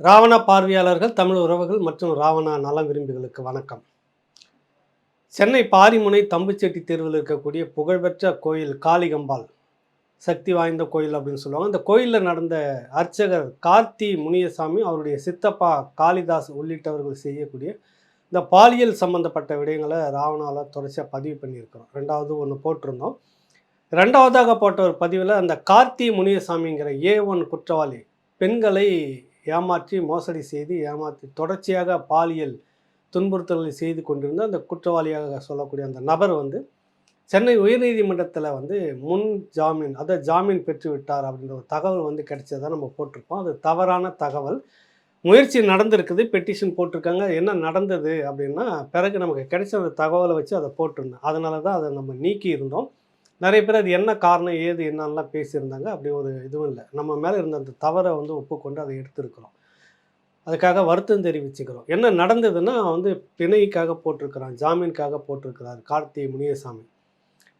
ராவண பார்வையாளர்கள் தமிழ் உறவுகள் மற்றும் ராவணா நலம் விரும்பிகளுக்கு வணக்கம். சென்னை பாரிமுனை தம்புச்செட்டி தேர்வில் இருக்கக்கூடிய புகழ்பெற்ற கோயில் காளிகம்பாள் சக்தி வாய்ந்த கோயில் அப்படின்னு சொல்லுவாங்க. அந்த கோயிலில் நடந்த அர்ச்சகர் கார்த்தி முனியசாமி அவருடைய சித்தப்பா காளிதாஸ் உள்ளிட்டவர்கள் செய்யக்கூடிய இந்த பாலியல் சம்பந்தப்பட்ட விடயங்களை ராவணாவில் தொடர்ச்சியாக பதிவு பண்ணியிருக்கிறோம். ரெண்டாவது ஒன்று போட்டிருந்தோம். ரெண்டாவதாக போட்ட ஒரு பதிவில் அந்த கார்த்தி முனியசாமிங்கிற ஏ ஒன் குற்றவாளி பெண்களை ஏமாற்றி மோசடி செய்து ஏமாற்றி தொடர்ச்சியாக பாலியல் துன்புறுத்தல்களை செய்து கொண்டிருந்த அந்த குற்றவாளியாக சொல்லக்கூடிய அந்த நபர் வந்து சென்னை உயர்நீதிமன்றத்தில் வந்து முன் ஜாமீன் அதை ஜாமீன் பெற்றுவிட்டார் அப்படின்ற ஒரு தகவல் வந்து கிடைச்சதாக நம்ம போட்டிருப்போம். அது தவறான தகவல். முயற்சி நடந்திருக்குது பெட்டிஷன் போட்டிருக்காங்க. என்ன நடந்தது அப்படின்னா பிறகு நமக்கு கிடைச்ச அந்த தகவலை வச்சு அதை போட்டிருந்தோம். அதனால தான் அதை நம்ம நீக்கி இருந்தோம். நிறைய பேர் அது என்ன காரணம் ஏது என்னன்னெலாம் பேசியிருந்தாங்க. அப்படி ஒரு இதுவும் இல்லை. நம்ம மேலே இருந்த அந்த தவறை வந்து ஒப்புக்கொண்டு அதை எடுத்திருக்கிறோம். அதுக்காக வருத்தம் தெரிவிச்சுக்கிறோம். என்ன நடந்ததுன்னா வந்து பிணைக்காக போட்டிருக்கிறான் ஜாமீனுக்காக போட்டிருக்கிறார் கார்த்தி முனியசாமி.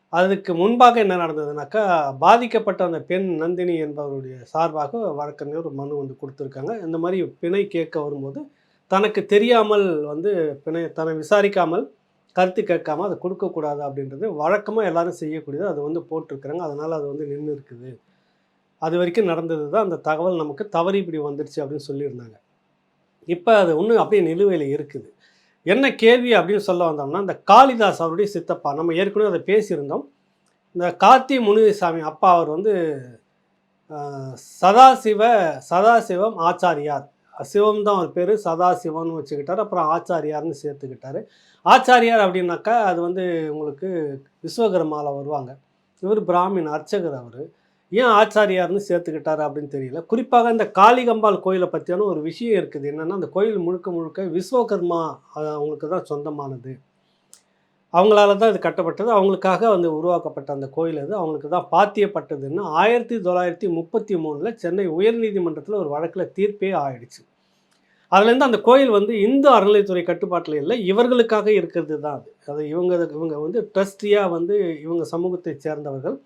அதுக்கு முன்பாக என்ன நடந்ததுனாக்கா பாதிக்கப்பட்ட அந்த பெண் நந்தினி என்பவருடைய சார்பாக வழக்கறிஞர் ஒரு மனு வந்து கொடுத்துருக்காங்க. இந்த மாதிரி பிணை கேட்க வரும்போது தனக்கு தெரியாமல் வந்து பிணை தன்னை விசாரிக்காமல் கருத்து கேட்காம அதை கொடுக்கக்கூடாது அப்படின்றது வழக்கமாக எல்லாரும் செய்யக்கூடியது. அது வந்து போட்டிருக்கிறாங்க. அதனால் அது வந்து நின்று இருக்குது. அது வரைக்கும் நடந்தது தான் அந்த தகவல் நமக்கு தவறி இப்படி வந்துடுச்சு அப்படின்னு சொல்லியிருந்தாங்க. இப்போ அது ஒன்று அப்படியே நிலுவையில் இருக்குது. என்ன கேள்வி அப்படின்னு சொல்ல வந்தோம்னா இந்த காளிதாஸ் அவருடைய சித்தப்பா நம்ம ஏற்கனவே அதை பேசியிருந்தோம். இந்த கார்த்தி முனிசாமி அப்பா அவர் வந்து சதாசிவ சதாசிவம் ஆச்சாரியார். சிவம் தான் அவர் பேர் சதாசிவம்னு வச்சுக்கிட்டார். அப்புறம் ஆச்சாரியார்னு சேர்த்துக்கிட்டாரு. ஆச்சாரியார் அப்படின்னாக்கா அது வந்து உங்களுக்கு விஸ்வகர்மாவில் வருவாங்க. இவர் பிராமின் அர்ச்சகர் அவர். ஏன் ஆச்சாரியார்னு சேர்த்துக்கிட்டாரு அப்படின்னு தெரியல. குறிப்பாக இந்த காளிகம்பால் கோயிலை பற்றியான ஒரு விஷயம் இருக்குது. என்னென்னா அந்த கோயில் முழுக்க முழுக்க விஸ்வகர்மா அது அவங்களுக்கு தான் சொந்தமானது. அவங்களால தான் இது கட்டப்பட்டது. அவங்களுக்காக வந்து உருவாக்கப்பட்ட அந்த கோயில் அது. அவங்களுக்கு தான் பாத்தியப்பட்டதுன்னு ஆயிரத்தி தொள்ளாயிரத்தி முப்பத்தி மூணில் சென்னை உயர்நீதிமன்றத்தில் ஒரு வழக்கில் தீர்ப்பே ஆயிடுச்சு. அதுலேருந்து அந்த கோயில் வந்து இந்து அறநிலைத்துறை கட்டுப்பாட்டில் இல்லை இவர்களுக்காக இருக்கிறது தான் அது. அது இவங்க இவங்க வந்து ட்ரஸ்டியாக வந்து இவங்க சமூகத்தை சேர்ந்தவர்கள்.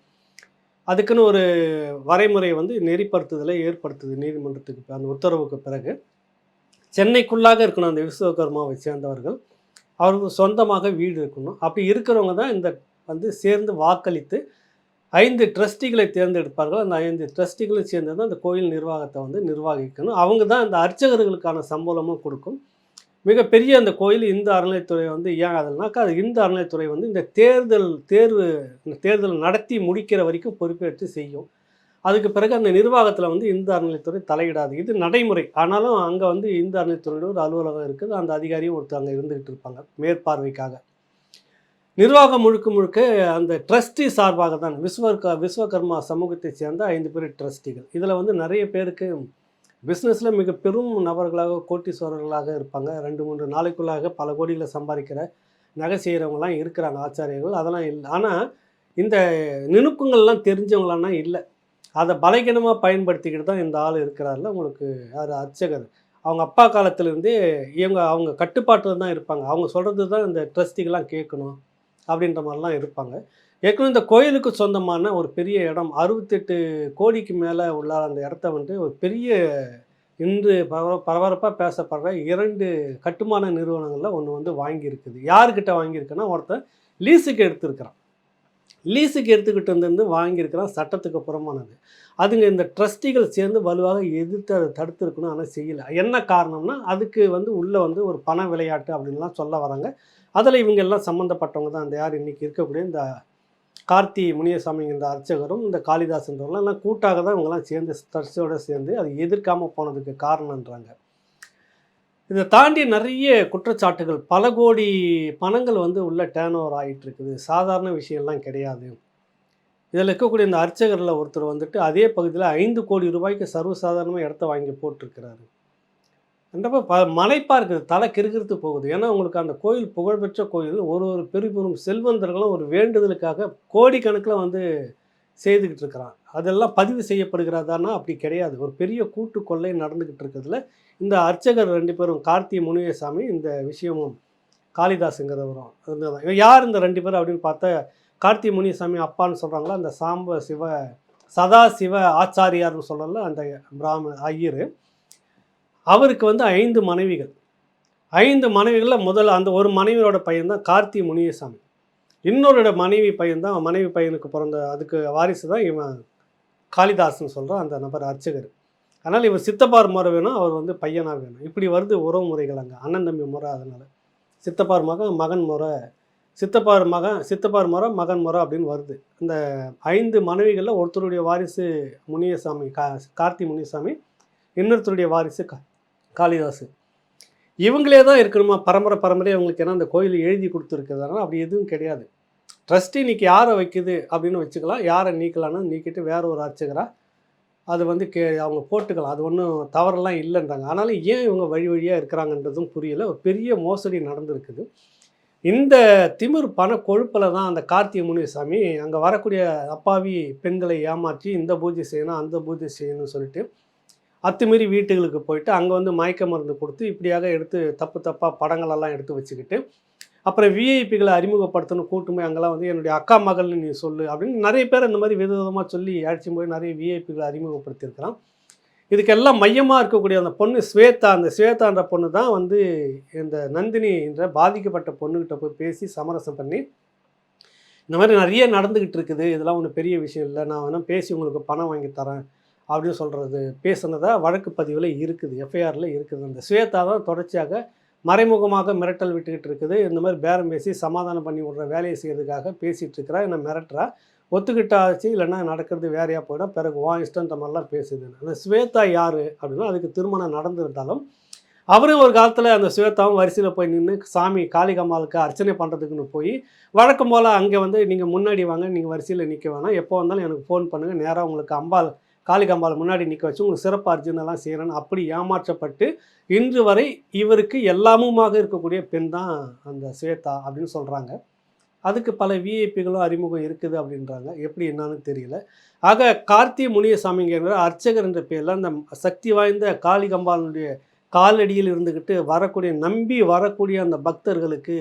அதுக்குன்னு ஒரு வரைமுறை வந்து நெறிப்படுத்துதலை ஏற்படுத்துது நீதிமன்றத்துக்கு அந்த உத்தரவுக்கு பிறகு. சென்னைக்குள்ளாக இருக்கணும் அந்த விஸ்வகர்மாவை சேர்ந்தவர்கள். அவருக்கு சொந்தமாக வீடு இருக்கணும். அப்படி இருக்கிறவங்க தான் இந்த வந்து சேர்ந்து வாக்களித்து ஐந்து ட்ரஸ்டிகளை தேர்ந்தெடுப்பார்கள். அந்த ஐந்து ட்ரஸ்டிகளும் சேர்ந்து தான் அந்த கோயில் நிர்வாகத்தை வந்து நிர்வகிக்கணும். அவங்க தான் அந்த அர்ச்சகர்களுக்கான சம்பளமும் கொடுக்கும். மிகப்பெரிய அந்த கோயில் இந்து அறநிலைத்துறை வந்து ஏன் அதனாக்கா அது இந்து அறநிலைத்துறை வந்து இந்த தேர்தல் தேர்வு தேர்தல் நடத்தி முடிக்கிற வரைக்கும் பொறுப்பேற்று செய்யும். அதுக்கு பிறகு அந்த நிர்வாகத்தில் வந்து இந்து அறநிலைத்துறை தலையிடாது. இது நடைமுறை. ஆனாலும் அங்கே வந்து இந்து அறநிலைத்துறையோட ஒரு அலுவலகம் இருக்குது. அந்த அதிகாரியும் ஒருத்தர் அங்கே இருந்துகிட்டு இருப்பாங்க மேற்பார்வைக்காக. நிர்வாகம் முழுக்க முழுக்க அந்த ட்ரஸ்டி சார்பாக தான். விஸ்வ விஸ்வகர்மா சமூகத்தை சேர்ந்த ஐந்து பேர் ட்ரஸ்டிகள். இதில் வந்து நிறைய பேருக்கு பிஸ்னஸில் மிக பெரும் நபர்களாக கோட்டீஸ்வரர்களாக இருப்பாங்க. ரெண்டு மூன்று நாளைக்குள்ளாக பல கோடிகளை சம்பாதிக்கிற நகை செய்கிறவங்களாம் இருக்கிறாங்க ஆச்சாரியர்கள். அதெல்லாம் இல்லை. ஆனால் இந்த நினுக்கங்கள்லாம் தெரிஞ்சவங்களான்னா இல்லை. அதை பலகீனமாக பயன்படுத்திக்கிட்டு தான் இந்த ஆள் இருக்கிறாரில். உங்களுக்கு அது அர்ச்சகர். அவங்க அப்பா காலத்துலேருந்தே இவங்க அவங்க கட்டுப்பாட்டில் தான் இருப்பாங்க. அவங்க சொல்கிறது தான் இந்த ட்ரஸ்டிகெலாம் கேட்கணும் அப்படின்ற மாதிரிலாம் இருப்பாங்க. ஏற்கனவே இந்த கோயிலுக்கு சொந்தமான ஒரு பெரிய இடம் அறுபத்தெட்டு கோடிக்கு மேலே உள்ள அந்த இடத்த வந்து ஒரு பெரிய இன்று பரவ பரபரப்பாக பேசப்படுற இரண்டு கட்டுமான நிறுவனங்களில் ஒன்று வந்து வாங்கியிருக்குது. யாருக்கிட்ட வாங்கியிருக்குன்னா ஒருத்தன் லீஸுக்கு எடுத்திருக்கிறான். லீஸுக்கு எடுத்துக்கிட்டு வந்து வாங்கியிருக்கிறான் சட்டத்துக்கு புறமானது அதுங்க இந்த ட்ரஸ்டிகள் சேர்ந்து வலுவாக எதிர்த்து அதை தடுத்துருக்கணும் ஆனால் செய்யலை. என்ன காரணம்னா அதுக்கு வந்து உள்ளே வந்து ஒரு பண விளையாட்டு அப்படின்லாம் சொல்ல வராங்க. அதில் இவங்க எல்லாம் சம்மந்தப்பட்டவங்க தான். அந்த யார் இன்றைக்கி இருக்கக்கூடிய இந்த கார்த்தி முனியசாமி இந்த அர்ச்சகரும் இந்த காளிதாசன்றவங்களாம் எல்லாம் கூட்டாக தான் இவங்கெல்லாம் சேர்ந்து ட்ரஸ்டோடு சேர்ந்து அது எதிர்க்காமல் போனதுக்கு காரணன்றாங்க. இதை தாண்டி நிறைய குற்றச்சாட்டுகள் பல கோடி பணங்கள் வந்து உள்ள டேர்ன் ஓவர் ஆகிட்டு இருக்குது சாதாரண விஷயம்லாம் கிடையாது. இதில் இருக்கக்கூடிய இந்த அர்ச்சகரில் ஒருத்தர் வந்துட்டு அதே பகுதியில் ஐந்து கோடி ரூபாய்க்கு சர்வசாதாரணமாக இடத்த வாங்கி போட்டிருக்கிறாரு. கண்டிப்பாக ப மலைப்பாக இருக்குது தலை கிறுக்கிறது போகுது. ஏன்னா உங்களுக்கு அந்த கோயில் புகழ்பெற்ற கோயில் ஒரு ஒரு பெரிய பெரும் செல்வந்தர்களும் ஒரு வேண்டுதலுக்காக கோடிக்கணக்கில் வந்து செய்துக்கிட்டு இருக்கிறான் அதெல்லாம் பதிவு செய்யப்படுகிறதானா? அப்படி கிடையாது. ஒரு பெரிய கூட்டு கொள்ளை நடந்துக்கிட்டு இருக்கிறதுல இந்த அர்ச்சகர் ரெண்டு பேரும் கார்த்தி முனியசாமி இந்த விஷயமும் காளிதாஸுங்கிறவரும் இருந்ததான் யார் இந்த ரெண்டு பேரும் அப்படின்னு பார்த்தா கார்த்தி முனியசாமி அப்பான்னு சொல்கிறாங்களோ அந்த சாம்ப சிவ சதா சிவ ஆச்சாரியார்னு சொல்லல அந்த பிராமண ஐயர். அவருக்கு வந்து ஐந்து மனைவிகள். ஐந்து மனைவிகளில் முதல் அந்த ஒரு மனைவியோட பையன் தான் கார்த்தி முனியசாமி. இன்னொருட மனைவி பையன் தான் மனைவி பையனுக்கு பிறந்த அதுக்கு வாரிசு தான் இவன் காளிதாஸ்னு சொல்கிறான் அந்த நபர் அர்ச்சகர். அதனால் இவர் சித்தப்பார் முறை வேணும் அவர் வந்து பையனாக வேணும். இப்படி வருது உறவு முறைகள் அங்கே அண்ணன் தம்பி முறை அதனால். சித்தப்பார் மகன் மகன் முறை. சித்தப்பார் மகன் சித்தப்பார் முறை மகன் முறை அப்படின்னு வருது. இந்த ஐந்து மனைவிகளில் ஒருத்தருடைய வாரிசு முனியசாமி கா கார்த்தி முனியசாமி இன்னொருத்தருடைய வாரிசு கா காளிதாசு. இவங்களே தான் இருக்கணுமா? பரம்பரை பரம்பரை அவங்களுக்கு ஏன்னா அந்த கோயில் எழுதி கொடுத்துருக்கிறதுனால அப்படி எதுவும் கிடையாது. ட்ரஸ்டி இன்னைக்கு யாரை வைக்குது அப்படின்னு வச்சுக்கலாம். யாரை நீக்கலான்னு நீக்கிட்டு வேற ஒரு அர்ச்சகராக அது வந்து கே அவங்க போட்டுக்கலாம். அது ஒன்றும் தவறெல்லாம் இல்லைன்றாங்க. ஆனாலும் ஏன் இவங்க வழி வழியாக இருக்கிறாங்கன்றதும் புரியல. ஒரு பெரிய மோசடி நடந்திருக்குது. இந்த திமிர் பண கொழுப்பில் தான் அந்த கார்த்திகை முனிசாமி அங்கே வரக்கூடிய அப்பாவி பெண்களை ஏமாற்றி இந்த பூஜை செய்யணும் அந்த பூஜை செய்யணும்னு சொல்லிட்டு அத்துமீறி வீட்டுகளுக்கு போயிட்டு அங்கே வந்து மயக்க மருந்து கொடுத்து இப்படியாக எடுத்து தப்பு தப்பாக படங்களெல்லாம் எடுத்து வச்சுக்கிட்டு அப்புறம் விஐபிகளை அறிமுகப்படுத்தணும் கூட்டுமை அங்கெல்லாம் வந்து என்னுடைய அக்கா மகள்னு நீ சொல்லு அப்படின்னு நிறைய பேர் இந்த மாதிரி விதவிதமாக சொல்லி அழைச்சி போய் நிறைய விஐபிகளை அறிமுகப்படுத்தியிருக்கிறான். இதுக்கெல்லாம் மையமாக இருக்கக்கூடிய அந்த பொண்ணு ஸ்வேதா அந்த ஸ்வேதான்ற பொண்ணு தான் வந்து இந்த நந்தினி என்ற பாதிக்கப்பட்ட பொண்ணுக்கிட்ட போய் பேசி சமரசம் பண்ணி இந்த மாதிரி நிறைய நடந்துக்கிட்டு இருக்குது இதெல்லாம் ஒன்றும் பெரிய விஷயம் இல்லை நான் வேணால் பேசி உங்களுக்கு பணம் வாங்கி தரேன் அப்படின்னு சொல்கிறது பேசுனதாக வழக்கு பதிவில் இருக்குது எஃப்ஐஆரில் இருக்குது. அந்த ஸ்வேதா தான் தொடர்ச்சியாக மறைமுகமாக மிரட்டல் விட்டுக்கிட்டு இருக்குது. இந்த மாதிரி பேரம் பேசி சமாதானம் பண்ணி விடுற வேலையை செய்கிறதுக்காக பேசிகிட்டு இருக்கிறா. என்னை மிரட்டுறா? ஒத்துக்கிட்டாச்சு இல்லைன்னா நடக்கிறது வேறையாக போயிடும். பிறகு வா இஷ்டன்ற மாதிரிலாம் பேசுது. அந்த ஸ்வேதா யார் அப்படின்னா அதுக்கு திருமணம் நடந்திருந்தாலும் அவரும் ஒரு காலத்தில் அந்த ஸ்வேதாவும் வரிசையில் போய் நின்று சாமி காளிகம்மாளுக்கு அர்ச்சனை பண்ணுறதுக்குன்னு போய் வழக்கம் போல் அங்கே வந்து நீங்கள் முன்னாடி வாங்க நீங்கள் வரிசையில் நிற்க வேணாம். எப்போ வந்தாலும் எனக்கு ஃபோன் பண்ணுங்கள் நேராக உங்களுக்கு அம்பாள் காளிகம்பாள் முன்னாடி நிற்க வச்சு உங்களுக்கு சிறப்பு அர்ஜுனெல்லாம் செய்கிறேன்னு அப்படி ஏமாற்றப்பட்டு இன்று வரை இவருக்கு எல்லாமுமாக இருக்கக்கூடிய பெண் தான் அந்த ஸ்வேதா அப்படின்னு சொல்கிறாங்க அதுக்கு பல விஐபிகளும் அறிமுகம் இருக்குது அப்படின்றாங்க. எப்படி என்னன்னு தெரியல. ஆக கார்த்தி முனியசாமிங்கிற அர்ச்சகர் என்ற பேரில் அந்த சக்தி வாய்ந்த காளிகம்பாலனுடைய காலடியில் இருந்துக்கிட்டு வரக்கூடிய நம்பி வரக்கூடிய அந்த பக்தர்களுக்கு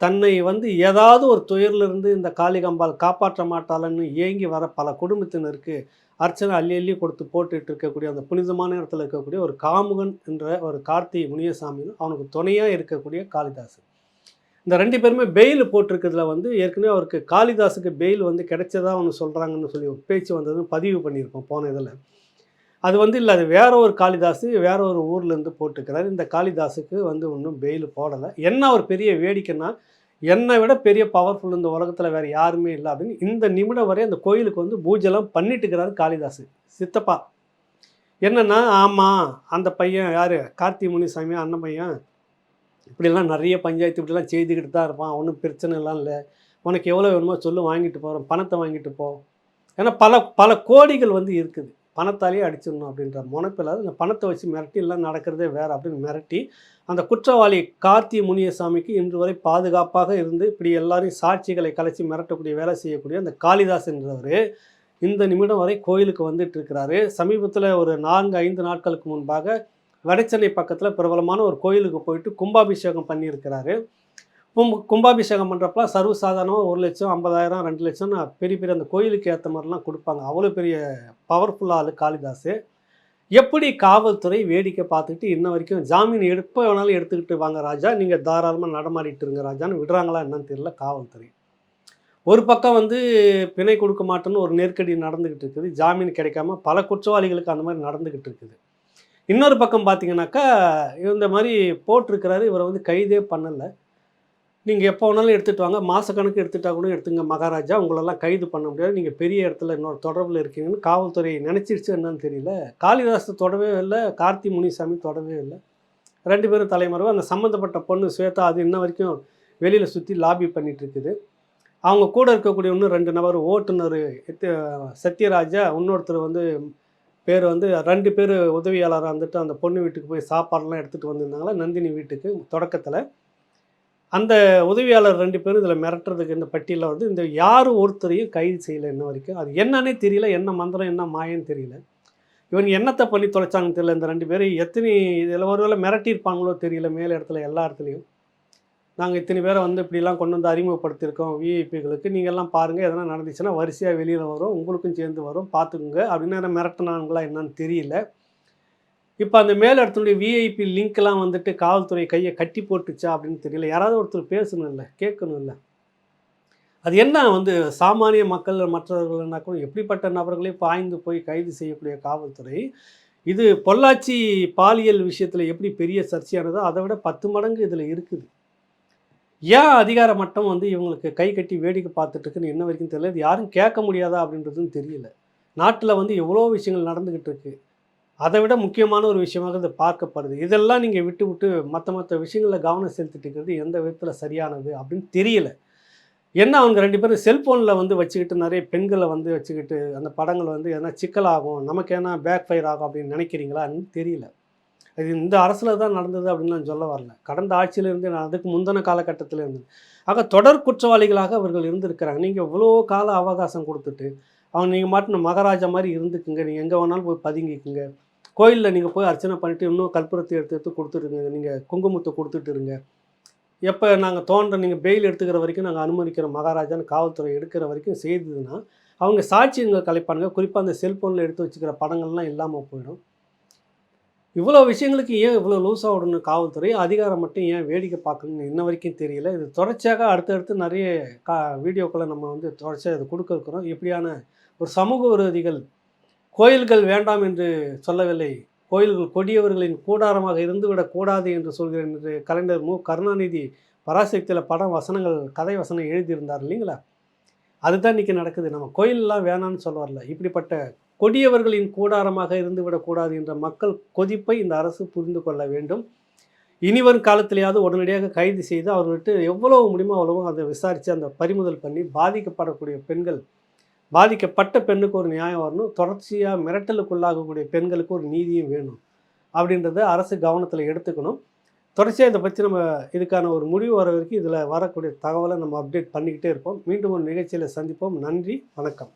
தன்னை வந்து ஏதாவது ஒரு துயரிலிருந்து இந்த காளிகம்பாள் காப்பாற்ற மாட்டாளன்னு ஏங்கி வர பல குடும்பத்தினருக்கு அர்ச்சனை அள்ளி அள்ளி கொடுத்து போட்டுட்டு இருக்கக்கூடிய அந்த புனிதமான இடத்துல இருக்கக்கூடிய ஒரு காமுகன் என்ற ஒரு கார்த்தி முனியசாமி அவனுக்கு துணையாக இருக்கக்கூடிய காளிதாஸ் இந்த ரெண்டு பேருமே பெயில் போட்டிருக்கிறதுல வந்து ஏற்கனவே அவருக்கு காளிதாஸுக்கு பெயில் வந்து கிடைச்சதா ஒன்று சொல்கிறாங்கன்னு சொல்லி பேச்சு வந்ததுன்னு பதிவு பண்ணியிருக்கோம் போன இதில். அது வந்து இல்லை அது வேற ஒரு காளிதாஸ் வேற ஒரு ஊர்லேருந்து போட்டுக்கிறார். இந்த காளிதாஸுக்கு வந்து ஒன்றும் பெயில் போடலை. என்ன ஒரு பெரிய வேடிக்கைன்னா என்னை விட பெரிய பவர்ஃபுல் இந்த உலகத்தில் வேறு யாருமே இல்லை அப்படின்னு இந்த நிமிடம் வரை அந்த கோயிலுக்கு வந்து பூஜைலாம் பண்ணிட்டு இருக்கிறாரு காளிதாஸ் சித்தப்பா. என்னென்னா ஆமாம் அந்த பையன் யார்? கார்த்தி முனிசாமி அண்ணன் பையன். இப்படிலாம் நிறைய பஞ்சாயத்து இப்படிலாம் செய்துக்கிட்டு தான் இருப்பான். ஒன்றும் பிரச்சனைலாம் இல்லை. உனக்கு எவ்வளோ வேணுமோ சொல்லு வாங்கிட்டு போகிறோம் பணத்தை வாங்கிட்டு போ. ஏன்னா பல பல கோடிகள் வந்து இருக்குது. பணத்தாலேயே அடிச்சிடணும் அப்படின்ற முனைப்பில் அந்த பணத்தை வச்சு மிரட்டி எல்லாம் நடக்கிறதே வேறு அப்படின்னு மிரட்டி அந்த குற்றவாளி கார்த்தி முனியசாமிக்கு இன்று வரை பாதுகாப்பாக இருந்து இப்படி எல்லாரையும் சாட்சிகளை கலைச்சி மிரட்டக்கூடிய வேலை செய்யக்கூடிய அந்த காளிதாஸ் என்றவர் இந்த நிமிடம் வரை கோயிலுக்கு வந்துட்டு இருக்கிறாரு. சமீபத்தில் ஒரு நான்கு ஐந்து நாட்களுக்கு முன்பாக வடச்சென்னை பக்கத்தில் பிரபலமான ஒரு கோயிலுக்கு போயிட்டு கும்பாபிஷேகம் பண்ணியிருக்கிறாரு. கும்பாபிஷேகம் பண்ணுறப்பலாம் சர்வசாதாரணமாக ஒரு லட்சம் ஐம்பதாயிரம் ரெண்டு லட்சம் பெரிய பெரிய அந்த கோயிலுக்கு ஏற்ற மாதிரிலாம் கொடுப்பாங்க. அவ்வளோ பெரிய பவர்ஃபுல்லாக ஆள் காளிதாஸ் எப்படி காவல்துறை வேடிக்கை பார்த்துக்கிட்டு இன்ன வரைக்கும் ஜாமீன் எப்போ வேணாலும் எடுத்துக்கிட்டு வாங்க ராஜா நீங்கள் தாராளமாக நடமாடிட்டு இருங்க ராஜான்னு விடுறாங்களா என்னன்னு தெரியல காவல்துறை. ஒரு பக்கம் வந்து பிணை கொடுக்க மாட்டேன்னு ஒரு நெருக்கடி நடந்துக்கிட்டு இருக்குது. ஜாமீன் கிடைக்காம பல குற்றவாளிகளுக்கு அந்த மாதிரி நடந்துக்கிட்டு இருக்குது. இன்னொரு பக்கம் பார்த்தீங்கன்னாக்கா இந்த மாதிரி போட்டிருக்கிறாரு இவரை வந்து கைதே பண்ணலை. நீங்கள் எப்போ வேணாலும் எடுத்துகிட்டு வாங்க. மாதக்கணக்கு எடுத்துட்டா கூட எடுத்துங்க மகாராஜா. உங்களெல்லாம் கைது பண்ண முடியாது. நீங்கள் பெரிய இடத்துல இன்னொரு தொடர்பில் இருக்கீங்கன்னு காவல்துறை நினச்சிருச்சு என்னன்னு தெரியல. காளிதாஸ் தொடவே இல்லை. கார்த்தி முனிசாமி தொடவே இல்லை. ரெண்டு பேரும் தலைமறைவு. அந்த சம்மந்தப்பட்ட பொண்ணு ஸ்வேதா அது இன்ன வரைக்கும் வெளியில் சுற்றி லாபி பண்ணிகிட்ருக்குது அவங்க கூட இருக்கக்கூடிய இன்னும் ரெண்டு நபர் ஓட்டுநர் சத்யராஜா இன்னொருத்தர் வந்து பேர் வந்து ரெண்டு பேர் உதவியாளராக வந்துட்டு அந்த பொண்ணு வீட்டுக்கு போய் சாப்பாடெல்லாம் எடுத்துகிட்டு வந்திருந்தாங்களா? நந்தினி வீட்டுக்கு தொடக்கத்தில். அந்த உதவியாளர் ரெண்டு பேரும் இதில் மிரட்டுறதுக்கு இந்த பட்டியலில் வந்து இந்த யார் ஒருத்தரையும் கைது செய்யலை இன்ன வரைக்கும். அது என்னன்னே தெரியல என்ன மந்திரம் என்ன மாயன்னு தெரியல. இவன் என்னத்தை பண்ணி தொலைச்சாங்கன்னு தெரியல. இந்த ரெண்டு பேரும் எத்தனை இதில் ஒருவேளை மிரட்டியிருப்பாங்களோ தெரியல மேல் இடத்துல எல்லா இடத்துலையும். நாங்கள் இத்தனை பேரை வந்து இப்படிலாம் கொண்டு வந்து அறிமுகப்படுத்தியிருக்கோம் விஐபிகளுக்கு நீங்கள்லாம் பாருங்கள் எதனா நடந்துச்சுன்னா வரிசையாக வெளியில் வரும் உங்களுக்கும் சேர்ந்து வரும் பார்த்துக்குங்க. அப்படின்னு மிரட்டினாங்களா என்னன்னு தெரியல. இப்போ அந்த மேலிடத்துடைய விஐபி லிங்க்லாம் வந்துட்டு காவல்துறை கையை கட்டி போட்டுச்சா அப்படின்னு தெரியல. யாராவது ஒருத்தர் பேசணும் இல்லை கேட்கணும் இல்லை அது என்ன வந்து சாமானிய மக்கள் மற்றவர்கள்னா கூட எப்படிப்பட்ட நபர்களே பாய்ந்து போய் கைது செய்யக்கூடிய காவல்துறை இது பொள்ளாச்சி பாலியல் விஷயத்தில் எப்படி பெரிய சர்ச்சையானதோ அதை விட பத்து மடங்கு இதில் இருக்குது. ஏன் அதிகார மட்டம் வந்து இவங்களுக்கு கை கட்டி வேடிக்கை பார்த்துட்டு இருக்குன்னு என்ன வரைக்கும் தெரியல. இது யாரும் கேட்க முடியாதா அப்படின்றதும் தெரியல. நாட்டில் வந்து எவ்வளோ விஷயங்கள் நடந்துக்கிட்டு இருக்குது அதை விட முக்கியமான ஒரு விஷயமாக இது பார்க்கப்படுது. இதெல்லாம் நீங்கள் விட்டு விட்டு மற்ற மற்ற விஷயங்களில் கவனம் செலுத்திட்டு இருக்கிறது எந்த விதத்தில் சரியானது அப்படின்னு தெரியல. என்ன அவங்க ரெண்டு பேரும் செல்ஃபோனில் வந்து வச்சுக்கிட்டு நிறைய பெண்களை வந்து வச்சுக்கிட்டு அந்த படங்கள் வந்து எதனா சிக்கலாகும் நமக்கு ஏன்னா பேக் ஃபயர் ஆகும் அப்படின்னு நினைக்கிறீங்களான்னு தெரியல. இது இந்த அரசில் தான் நடந்தது அப்படின்னு நான் சொல்ல வரல. கடந்த ஆட்சியிலிருந்து நான் அதுக்கு முந்தின காலகட்டத்தில் இருந்து ஆக தொடர் குற்றவாளிகளாக அவர்கள் இருந்திருக்கிறாங்க. நீங்கள் இவ்வளோ கால அவகாசம் கொடுத்துட்டு அவங்க நீங்கள் மாட்டின மகாராஜா மாதிரி இருந்துக்குங்க. நீங்கள் எங்கே வேணாலும் போய் பதுங்கிக்குங்க. கோயிலில் நீங்கள் போய் அர்ச்சனை பண்ணிவிட்டு இன்னும் கற்பூரத்தை எடுத்து எடுத்து கொடுத்துருங்க நீங்கள் குங்குமத்தை கொடுத்துட்டு இருங்க. எப்போ நாங்கள் தோன்ற நீங்கள் பெயில் எடுத்துக்கிற வரைக்கும் நாங்கள் அனுமதிக்கிற மகாராஜான்னு காவல்துறை எடுக்கிற வரைக்கும் செய்ததுன்னா அவங்க சாட்சியங்களை கலைப்பானுங்க. குறிப்பாக அந்த செல்ஃபோனில் எடுத்து வச்சுக்கிற படங்கள்லாம் இல்லாமல் போயிடும். இவ்வளோ விஷயங்களுக்கு ஏன் இவ்வளோ லூஸாக விடணும் காவல்துறை? அதிகாரம் மட்டும் ஏன் வேடிக்கை பார்க்கணும்னு இன்ன வரைக்கும் தெரியல. இது தொடர்ச்சியாக அடுத்தடுத்து நிறைய கா வீடியோக்களை நம்ம வந்து தொடர்ச்சியாக இது கொடுக்க இருக்கிறோம். இப்படியான ஒரு சமூக விரோதிகள் கோயில்கள் வேண்டாம் என்று சொல்லவில்லை. கோயில்கள் கொடியவர்களின் கூடாரமாக இருந்துவிடக் கூடாது என்று சொல்கிறேன் என்று கலைஞர் மு. கருணாநிதி பராசக்தியில் படம் வசனங்கள் கதை வசனம் எழுதியிருந்தார் இல்லைங்களா? அதுதான் இன்றைக்கி நடக்குது. நம்ம கோயிலெலாம் வேணாம்னு சொல்ல வரல இப்படிப்பட்ட கொடியவர்களின் கூடாரமாக இருந்துவிடக்கூடாது என்ற மக்கள் கொதிப்பை இந்த அரசு புரிந்து கொள்ள வேண்டும். இனிவரும் காலத்திலேயாவது உடனடியாக கைது செய்து அவர்கிட்ட எவ்வளவு முடியுமோ அவ்வளவோ அதை விசாரித்து அந்த பறிமுதல் பண்ணி பாதிக்கப்படக்கூடிய பெண்கள் பாதிக்கப்பட்ட பெண்ணுக்கு ஒரு நியாயம் வரணும். தொடர்ச்சியாக மிரட்டலுக்குள்ளாகக்கூடிய பெண்களுக்கு ஒரு நீதியும் வேணும் அப்படின்றத அரசு கவனத்தில் எடுத்துக்கணும். தொடர்ச்சியாக இதை பற்றி நம்ம இதுக்கான ஒரு முடிவு வர வரைக்கும் இதில் வரக்கூடிய தகவலை நம்ம அப்டேட் பண்ணிக்கிட்டே இருப்போம். மீண்டும் ஒரு நிகழ்ச்சியில் சந்திப்போம். நன்றி வணக்கம்.